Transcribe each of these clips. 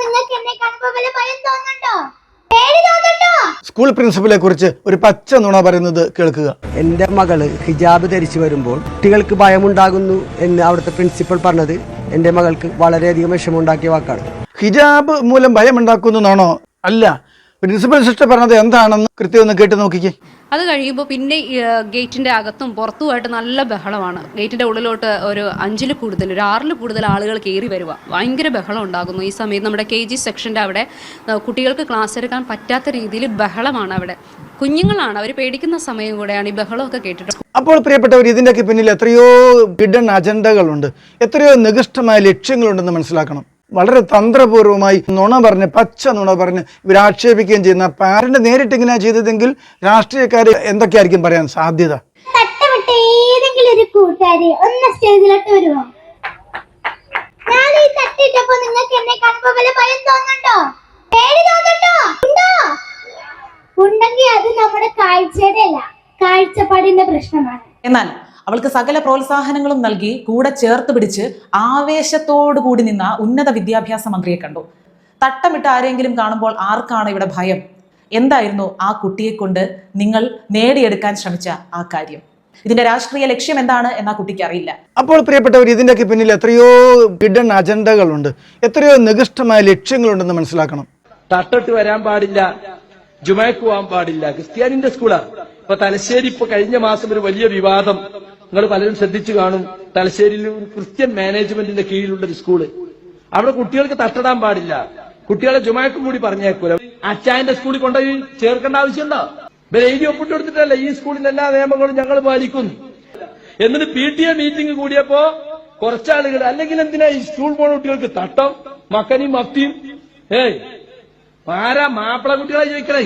നിങ്ങൾക്ക് എന്നെ കാണുമ്പോ വല്ല ഭയം തോന്നുന്നുണ്ടോ? പേടി തോന്നുന്നുണ്ടോ? സ്കൂൾ പ്രിൻസിപ്പലെ കുറിച്ച് ഒരു പച്ച നുണ പറയുന്നത് കേൾക്കുക. എന്റെ മകൾ ഹിജാബ് ധരിച്ചു വരുമ്പോൾ കുട്ടികൾക്ക് ഭയമുണ്ടാകുന്നു എന്ന് അവിടുത്തെ പ്രിൻസിപ്പൽ പറഞ്ഞത് എന്റെ മകൾക്ക് വളരെയധികം വിഷമമുണ്ടാക്കിയ വാക്കാണ്. ഹിജാബ് മൂലം ഭയമുണ്ടാക്കുന്നു എന്നാണോ? അല്ല പ്രിൻസിപ്പൽ സിസ്റ്റർ പറഞ്ഞത് എന്താണെന്ന് കൃത്യം ഒന്ന് കേട്ട് നോക്കിക്കേ. അത് കഴിയുമ്പോൾ പിന്നെ ഗേറ്റിന്റെ അകത്തും പുറത്തുമായിട്ട് നല്ല ബഹളമാണ്. ഗേറ്റിന്റെ ഉള്ളിലോട്ട് ഒരു അഞ്ചിൽ കൂടുതൽ ഒരു ആറിൽ കൂടുതൽ ആളുകൾ കയറി വരിക ഭയങ്കര ബഹളം ഉണ്ടാകുന്നു. ഈ സമയത്ത് നമ്മുടെ കെ ജി സെക്ഷന്റെ അവിടെ കുട്ടികൾക്ക് ക്ലാസ് എടുക്കാൻ പറ്റാത്ത രീതിയിൽ ബഹളമാണ് അവിടെ. കുഞ്ഞുങ്ങളാണ് അവർ പേടിക്കുന്ന സമയം കൂടെയാണ് ഈ ബഹളമൊക്കെ കേട്ടിട്ട്. അപ്പോൾ പ്രിയപ്പെട്ടവർ ഇതിന്റെയൊക്കെ പിന്നിൽ എത്രയോ ഹിഡൻ അജണ്ടകളുണ്ട്. എത്രയോ നികൃഷ്ടമായ ലക്ഷ്യങ്ങളുണ്ടെന്ന് മനസ്സിലാക്കണം. വളരെ തന്ത്രപൂർവമായി നുണ പറഞ്ഞ് പച്ച നുണ പറഞ്ഞ് ഇവർ ആക്ഷേപിക്കുകയും ചെയ്യുന്ന പാരന്റ് നേരിട്ട് ഇങ്ങനെ ചെയ്തതെങ്കിൽ രാഷ്ട്രീയക്കാർ എന്തൊക്കെയായിരിക്കും പറയാൻ സാധ്യത? ഒരു ഒന്ന് വരുമോ ഞാൻ നിങ്ങൾക്ക് എന്നെ ഉണ്ടെങ്കിൽ അത് നമ്മുടെ കാഴ്ചയുടെ അല്ല കാഴ്ചപ്പാടിന്റെ പ്രശ്നമാണ്. എന്നാൽ അവൾക്ക് സകല പ്രോത്സാഹനങ്ങളും നൽകി കൂടെ ചേർത്ത് പിടിച്ച് ആവേശത്തോടു കൂടി നിന്ന ഉന്നത വിദ്യാഭ്യാസ മന്ത്രിയെ കണ്ടു. തട്ടമിട്ട് ആരെങ്കിലും കാണുമ്പോൾ ആർക്കാണ് ഇവിടെ ഭയം? എന്തായിരുന്നു ആ കുട്ടിയെ കൊണ്ട് നിങ്ങൾ നേടിയെടുക്കാൻ ശ്രമിച്ച ആ കാര്യം? ഇതിന്റെ രാഷ്ട്രീയ ലക്ഷ്യം എന്താണ് എന്ന് ആ കുട്ടിക്ക് അറിയില്ല. അപ്പോൾ പ്രിയപ്പെട്ടവർ ഇതിന്റെയൊക്കെ പിന്നിൽ എത്രയോ ഹിഡൻ അജണ്ടകളുണ്ട്. എത്രയോ നികൃഷ്ടമായ ലക്ഷ്യങ്ങളുണ്ടെന്ന് മനസ്സിലാക്കണം. തട്ടിട്ട് വരാൻ പാടില്ല ജുമാക്ക് പോകാൻ പാടില്ല. ക്രിസ്ത്യാനിന്റെ സ്കൂളാ. ഇപ്പൊ തലശ്ശേരി ഇപ്പൊ കഴിഞ്ഞ മാസം ഒരു വലിയ വിവാദം. നിങ്ങൾ പലരും ശ്രദ്ധിച്ചു കാണും. തലശ്ശേരിയിൽ ഒരു ക്രിസ്ത്യൻ മാനേജ്മെന്റിന്റെ കീഴിലുള്ള ഒരു സ്കൂൾ. അവിടെ കുട്ടികൾക്ക് തട്ടിടാൻ പാടില്ല. കുട്ടികളെ ജുമാക്കും കൂടി പറഞ്ഞേക്കൂല. അച്ചായന്റെ സ്കൂളിൽ കൊണ്ടുപോയി ചേർക്കേണ്ട ആവശ്യമുണ്ടോ? ഇവരെ എഴുതി ഒപ്പിട്ട് കൊടുത്തിട്ടല്ല ഈ സ്കൂളിന്റെ എല്ലാ നിയമങ്ങളും ഞങ്ങൾ പാലിക്കുന്നു എന്നിട്ട് പി ടി എ മീറ്റിംഗ് കൂടിയപ്പോ കുറച്ചാളുകൾ അല്ലെങ്കിൽ എന്തിനാ ഈ സ്കൂൾ പോണ കുട്ടികൾക്ക് തട്ടം? മക്കനും മഫ്തിയും ഏയ് ആരാ മാപ്പിള കുട്ടികളെ ചോദിക്കണേ?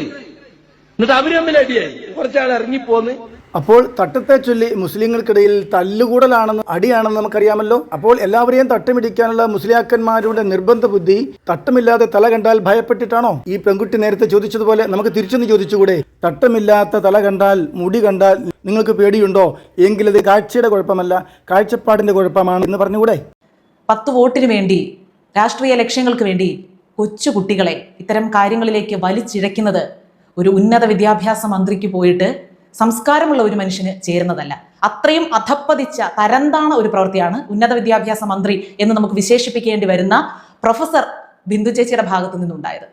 എന്നിട്ട് അവർ തമ്മിൽ അടിയായി. കുറച്ചാൾ ഇറങ്ങിപ്പോന്ന് അപ്പോൾ തട്ടത്തെ ചൊല്ലി മുസ്ലിങ്ങൾക്കിടയിൽ തല്ലുകൂടലാണെന്ന് അടിയാണെന്ന് നമുക്കറിയാമല്ലോ. അപ്പോൾ എല്ലാവരെയും തട്ടമിടിക്കാനുള്ള മുസ്ലിയാക്കന്മാരുടെ നിർബന്ധ ബുദ്ധി തട്ടമില്ലാതെ തല കണ്ടാൽ ഭയപ്പെട്ടിട്ടാണോ? ഈ പെൺകുട്ടി നേരത്തെ ചോദിച്ചതുപോലെ നമുക്ക് തിരിച്ചൊന്ന് ചോദിച്ചുകൂടെ? തട്ടമില്ലാത്ത തല കണ്ടാൽ മുടി കണ്ടാൽ നിങ്ങൾക്ക് പേടിയുണ്ടോ? എങ്കിലത് കാഴ്ചയുടെ കുഴപ്പമല്ല കാഴ്ചപ്പാടിന്റെ കുഴപ്പമാണ് എന്ന് പറഞ്ഞുകൂടെ? പത്ത് വോട്ടിന് വേണ്ടി രാഷ്ട്രീയ ലക്ഷ്യങ്ങൾക്ക് വേണ്ടി കൊച്ചു കുട്ടികളെ ഇത്തരം കാര്യങ്ങളിലേക്ക് വലിച്ചിഴയ്ക്കുന്നത് ഒരു ഉന്നത വിദ്യാഭ്യാസ മന്ത്രിക്ക് പോയിട്ട് സംസ്കാരമുള്ള ഒരു മനുഷ്യന് ചേരുന്നതല്ല. അത്രയും അധപ്പതിച്ച തരംതാണ ഒരു പ്രവൃത്തിയാണ് ഉന്നത വിദ്യാഭ്യാസ മന്ത്രി എന്ന് നമുക്ക് വിശേഷിപ്പിക്കേണ്ടി വരുന്ന പ്രൊഫസർ ബിന്ദു ചേച്ചിയുടെ ഭാഗത്തു നിന്നുണ്ടായത്.